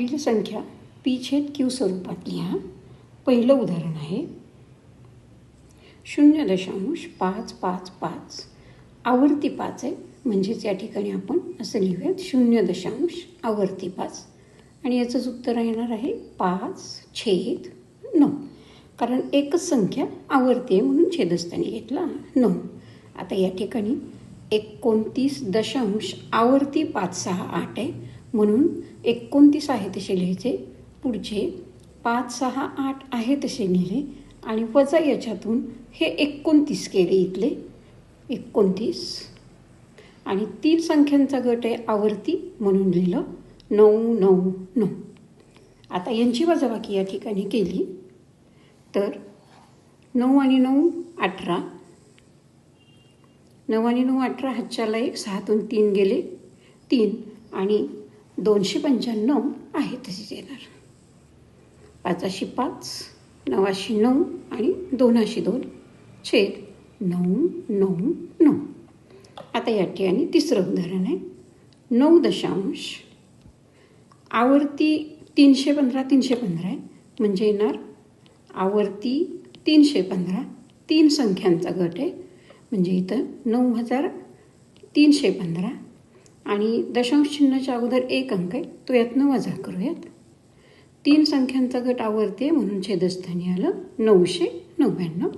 पुढील संख्या पी छेद क्यू स्वरूपात लिहा पहिलं उदाहरण आहे. शून्य दशांश पाच पाच पाच. आवर्ती पाच आहे. म्हणजेच या ठिकाणी आपण असं लिहूयात. शून्य दशांश आवर्ती पाच. आणि याचंच उत्तर येणार आहे पाच छेद नऊ. कारण एकच संख्या आवर्ती आहे म्हणून छेदस्थानी घेतला नऊ. आता या ठिकाणी एकोणतीस दशांश आवर्ती पाच सहा आठ आहे. म्हणून एकोणतीस आहे तसे लिहायचे. पुढचे पाच सहा आठ आहे तसे लिहिले. आणि वजा याच्यातून हे एकोणतीस केले इथले. एकोणतीस. आणि तीन संख्यांचा गट आहे आवर्ती म्हणून लिहिलं. नऊ नऊ नऊ. आता यांची वजाबाकी या ठिकाणी केली. तर नऊ आणि नऊ अठरा. नऊ आणि नऊ अठरा हातच्याला एक सहातून तीन गेले. तीन आणि दोनशे पंच्याण्णव आहे तशीच येणार पाचशे पाच नऊशे नऊ आणि दोनशे दोन छेद नऊ नऊ नऊ. आता या ठिकाणी तिसरं उदाहरण आहे. नऊ दशांश आवर्ती तीनशे पंधरा तीनशे पंधरा आहे. म्हणजे येणार आवर्ती तीनशे पंधरा तीन संख्यांचा गट आहे. म्हणजे इथं नऊ हजार तीनशे पंधरा आणि दशांश चिन्हाच्या अगोदर एक अंक आहे तो यातनं वजा करूयात. तीन संख्यांचा गट आवर्ती आहे म्हणून छेदस्थानी आलं नऊशे नव्याण्णव.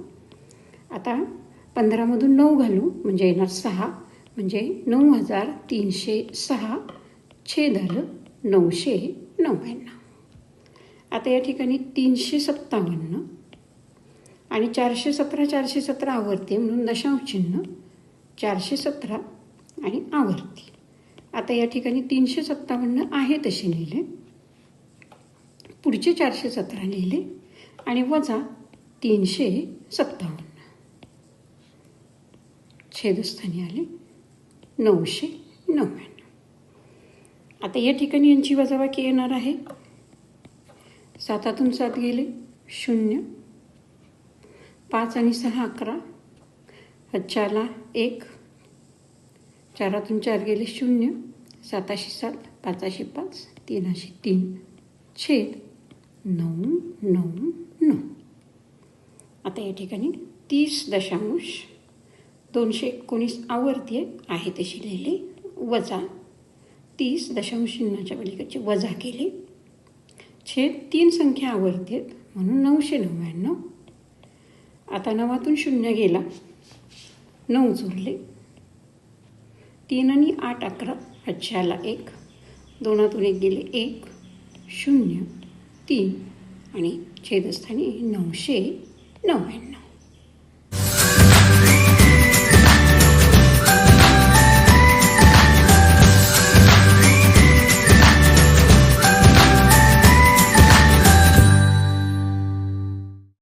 आता पंधरामधून नऊ घालू म्हणजे येणार सहा म्हणजे नऊ हजार तीनशे सहा छेद आलं नऊशे नव्याण्णव. आता या ठिकाणी तीनशे सत्तावन्न आणि चारशे सतरा चारशे सतरा आवर्ती म्हणून दशांश चिन्ह चारशे सतरा आणि आवर्ती. आता या ठिकाणी तीनशे सत्तावन्न आहे तसे लिहिले. पुढचे चारशे सतरा लिहिले आणि वजा तीनशे सत्तावन्न. छेदस्थानी आले. नऊशे नव्याण्णव. आता या ठिकाणी यांची वजाबाकी येणार आहे. सातातून सात गेले. शून्य. पाच आणि सहा अकरा. हच्चाला एक. चारातून चार गेले. शून्य. सातशे सात पाचशे पाच तीनशे तीन छेद नऊ नऊ नऊ. आता या ठिकाणी तीस दशांश दोनशे एकोणीस आवर्ती आहे तशी लिहिली. वजा तीस दशांश चिन्हाच्या पलीकडचे वजा केले. छेद तीन संख्या आवर्ती आहेत म्हणून नऊशे नव्याण्णव. आता नवातून शून्य गेला. नऊ जोडले. तीन आणि आठ अकरा. अच्छाला एक दोनातून एक गेले एक शून्य तीन आणि छेदस्थानी नऊशे नव्याण्णव.